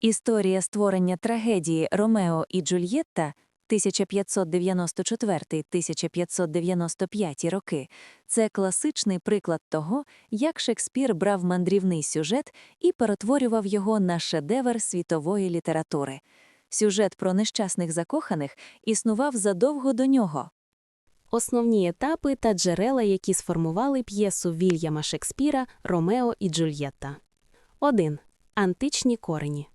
Історія створення трагедії Ромео і Джульєтта 1594-1595 роки це класичний приклад того, як Шекспір брав мандрівний сюжет і перетворював його на шедевр світової літератури. Сюжет про нещасних закоханих існував задовго до нього. Основні етапи та джерела, які сформували п'єсу Вільяма Шекспіра Ромео і Джульєтта. 1. Античні корені.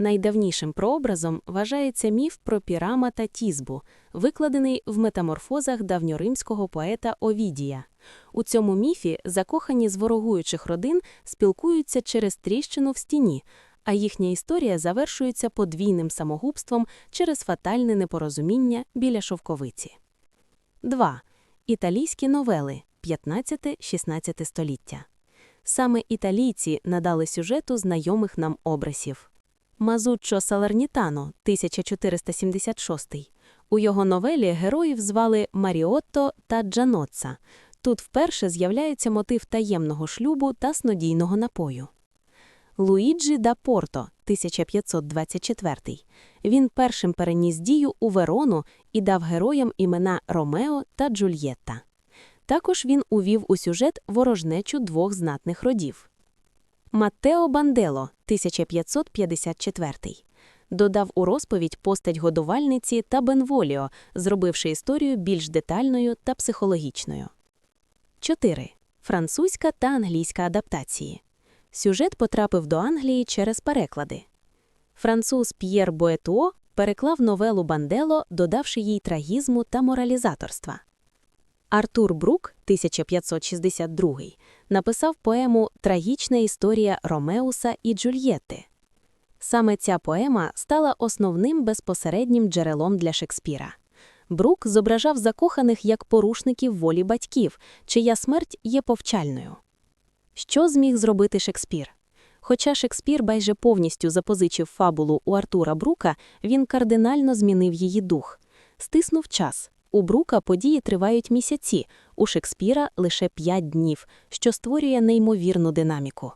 Найдавнішим прообразом вважається міф про Пірама та Тізбу, викладений в метаморфозах давньоримського поета Овідія. У цьому міфі закохані з ворогуючих родин спілкуються через тріщину в стіні, а їхня історія завершується подвійним самогубством через фатальне непорозуміння біля шовковиці. 2. Італійські новели 15-16 століття. Саме італійці надали сюжету знайомих нам образів. Мазуччо Салернітано, 1476. У його новелі героїв звали Маріотто та Джаноцца. Тут вперше з'являється мотив таємного шлюбу та снодійного напою. Луїджі да Порто, 1524. Він першим переніс дію у Верону і дав героям імена Ромео та Джульєтта. Також він увів у сюжет ворожнечу двох знатних родів. Маттео Бандело, 1554. Додав у розповідь постать годувальниці та Бенволіо, зробивши історію більш детальною та психологічною. 4. Французька та англійська адаптації. Сюжет потрапив до Англії через переклади. Француз П'єр Боетуо переклав новелу Бандело, додавши їй трагізму та моралізаторства. Артур Брук, 1562, написав поему Трагічна історія Ромеуса і Джульєтти. Саме ця поема стала основним безпосереднім джерелом для Шекспіра. Брук зображав закоханих як порушників волі батьків, чия смерть є повчальною. Що зміг зробити Шекспір? Хоча Шекспір майже повністю запозичив фабулу у Артура Брука, він кардинально змінив її дух. Стиснув час. У Брука події тривають місяці, у Шекспіра лише п'ять днів, що створює неймовірну динаміку.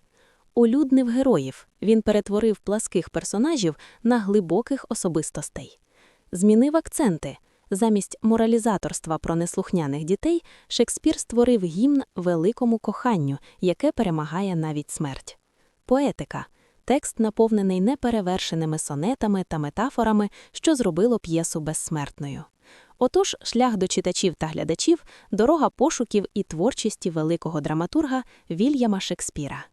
Улюднив героїв, він перетворив пласких персонажів на глибоких особистостей. Змінив акценти. Замість моралізаторства про неслухняних дітей Шекспір створив гімн великому коханню, яке перемагає навіть смерть. Поетика текст наповнений неперевершеними сонетами та метафорами, що зробило п'єсу безсмертною. Отож, шлях до читачів та глядачів дорога пошуків і творчості великого драматурга Вільяма Шекспіра.